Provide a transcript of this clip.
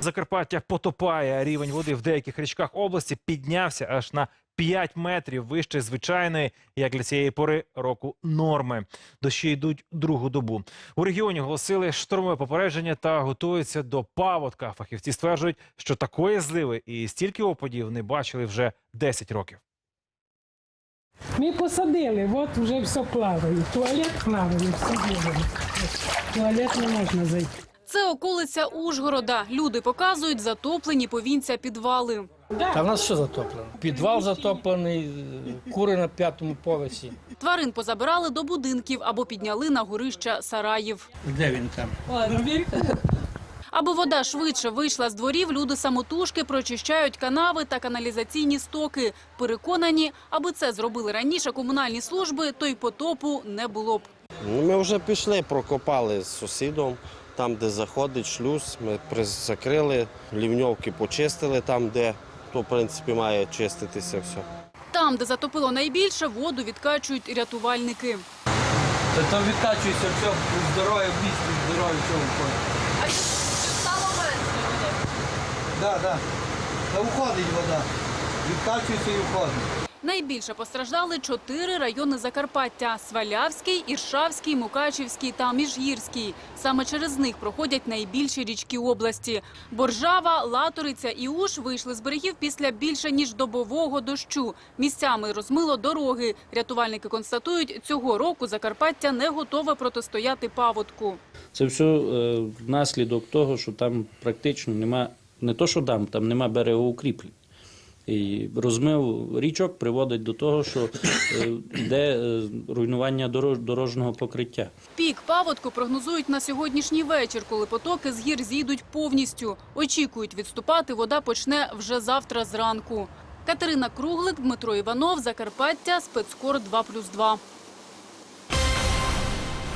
Закарпаття потопає. Рівень води в деяких річках області піднявся аж на 5 метрів вище звичайної, як для цієї пори року норми. Дощі йдуть другу добу. У регіоні оголосили штормове попередження та готуються до паводка. Фахівці стверджують, що такої зливи і стільки опадів не бачили вже 10 років. Ми посадили, от вже все плаває. Туалет плаває, все. В Туалет не можна зайти. Це околиця Ужгорода. Люди показують затоплені повінця підвали. Та в нас що затоплено? Підвал затоплений, кури на п'ятому поверсі. Тварин позабирали до будинків або підняли на горища сараїв. Де він там? Аби вода швидше вийшла з дворів, люди самотужки прочищають канави та каналізаційні стоки. Переконані, аби це зробили раніше комунальні служби, то й потопу не було б. Ну, Ми вже пішли, прокопали з сусідом, там, де заходить шлюз. Ми закрили, лівньовки почистили там, де то, в принципі, має чиститися все. Там, де затопило найбільше, воду відкачують рятувальники. Та там відкачується все, здоров'я, в місті, здоров'я, все виходить. А стало менше? Так, так. Та виходить вода. Відкачується і виходить. Найбільше постраждали чотири райони Закарпаття: Свалявський, Іршавський, Мукачівський та Міжгірський. Саме через них проходять найбільші річки області. Боржава, Латориця і Уж вийшли з берегів після більше ніж добового дощу. Місцями розмило дороги. Рятувальники констатують, цього року Закарпаття не готове протистояти паводку. Це все е, внаслідок того, що там практично нема не то, що дам, там нема берегоукріплень. І розмив річок приводить до того, що е, йде е, руйнування дорож- дорожнього покриття. Пік паводку прогнозують на сьогоднішній вечір, коли потоки з гір зійдуть повністю. Очікують, відступати вода почне вже завтра зранку. Катерина Круглик, Дмитро Іванов, Закарпаття, спецкор 2+,2.